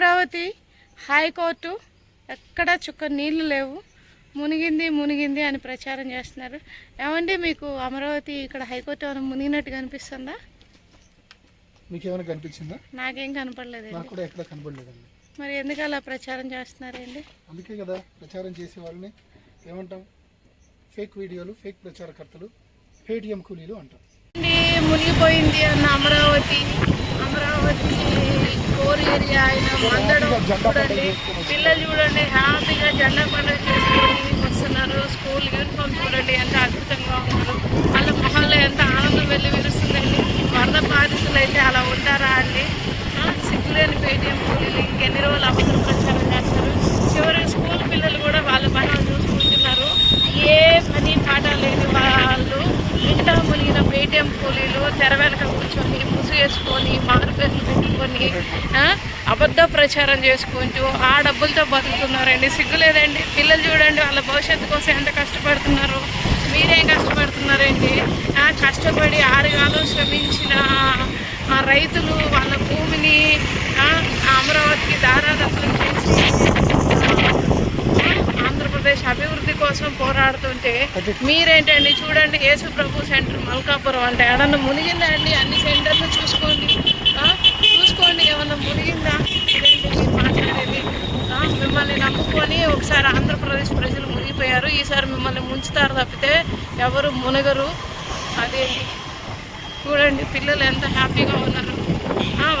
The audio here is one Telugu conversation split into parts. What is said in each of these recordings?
అమరావతి హైకోర్టు ఎక్కడ చుక్క నీళ్ళు లేవు. మునిగింది మునిగింది అని ప్రచారం చేస్తున్నారు. ఏమండి మీకు అమరావతి ఇక్కడ హైకోర్టు ఏమైనా మునిగినట్టు కనిపిస్తుందా? మీకు ఏమైనా కనిపించిందా? నాకేం కూడా ఎక్కడ కనపడలేదండి. మరి ఎందుకు అలా ప్రచారం చేస్తున్నారండి? అందుకే కదా ప్రచారం చేసే వాళ్ళని ఏమంటాం? ఫేక్ వీడియోలు ఫేక్ ప్రచారకర్తలు పేటిఎం కూలీలు అంటాం. మునిగిపోయింది అన్న అమరావతి. అమరావతి కోర్ ఏరియా మందడం చూడండి. పిల్లలు చూడండి హ్యాపీగా జెండా పండుగ చేసుకొని వస్తున్నారు. స్కూల్ యూనిఫామ్ చూడండి ఎంత అద్భుతంగా ఉన్నారు. వాళ్ళ మొహాల్లో ఎంత ఆనందం వెళ్ళి విరుస్తుందండి. వరద బాధితులు అయితే అలా ఉంటారా అండి? సిగ్గులేని పేటీఎం కూలీలు ఇంకెన్ని రోజులు అబద్ధం ప్రచారం చేస్తారు? చివరికి స్కూల్ పిల్లలు కూడా వాళ్ళ పనులు చూసుకుంటున్నారు. ఏ పని పాట లేని వాళ్ళు ఇంట మునిగిన పేటీఎం కూలీలు తెర వెనక కూర్చొని ముసు వేసుకొని మారుపేర్లు పెట్టుకొని అబద్ధ ప్రచారం చేసుకుంటూ ఆ డబ్బులతో బతుకుతున్నారండి. సిగ్గులేదండి. పిల్లలు చూడండి వాళ్ళ భవిష్యత్తు కోసం ఎంత కష్టపడుతున్నారు. మీరేం కష్టపడుతున్నారండి? కష్టపడి ఆరుగాలు శ్రమించిన రైతులు వాళ్ళ భూమిని అమరావతికి దారాదత్తం చేసి ఆ, ఆంధ్రప్రదేశ్ అభివృద్ధి కోసం పోరాడుతుంటే మీరేంటండి? చూడండి యేసు ప్రభు సెంటర్ మల్కాపురం అంటే ఏమన్నా మునిగిందా అండి? అన్ని సెంటర్లు చూసుకోండి. చూసుకోండి ఏమన్నా మునిగిందా? మాట్లాడేది మిమ్మల్ని నమ్ముకొని ఒకసారి ఆంధ్రప్రదేశ్ ప్రజలు మునిగిపోయారు. ఈసారి మిమ్మల్ని ముంచుతారు తప్పితే ఎవరు మునగరు. అదే చూడండి పిల్లలు ఎంత హ్యాపీగా ఉన్నారు.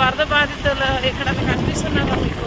వరద బాధితులు ఇక్కడ కనిపిస్తున్నారా మీకు.